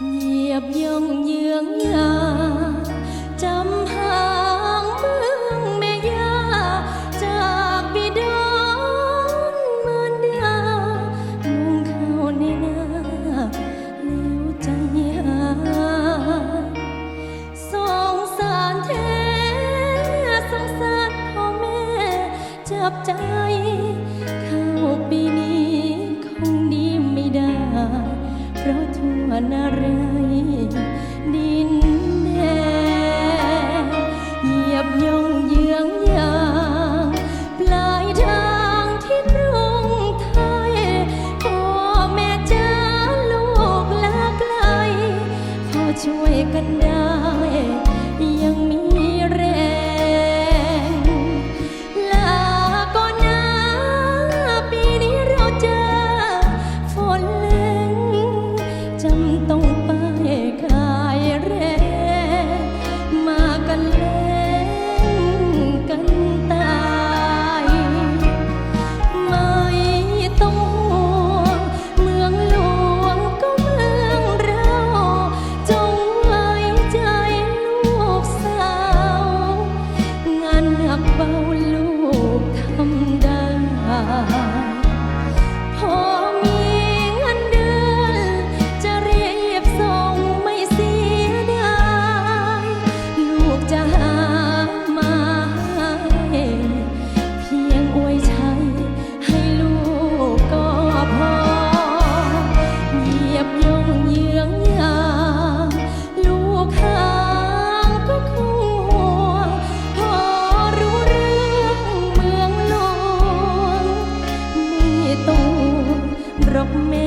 หยบย่องเยืองยาจำหางเมืองแม่ยาจากบิดอนมารดามุงเข้าในนาแล้วใจหายสงสารแท้สงสารพ่อแม่จับใจ 啊 me.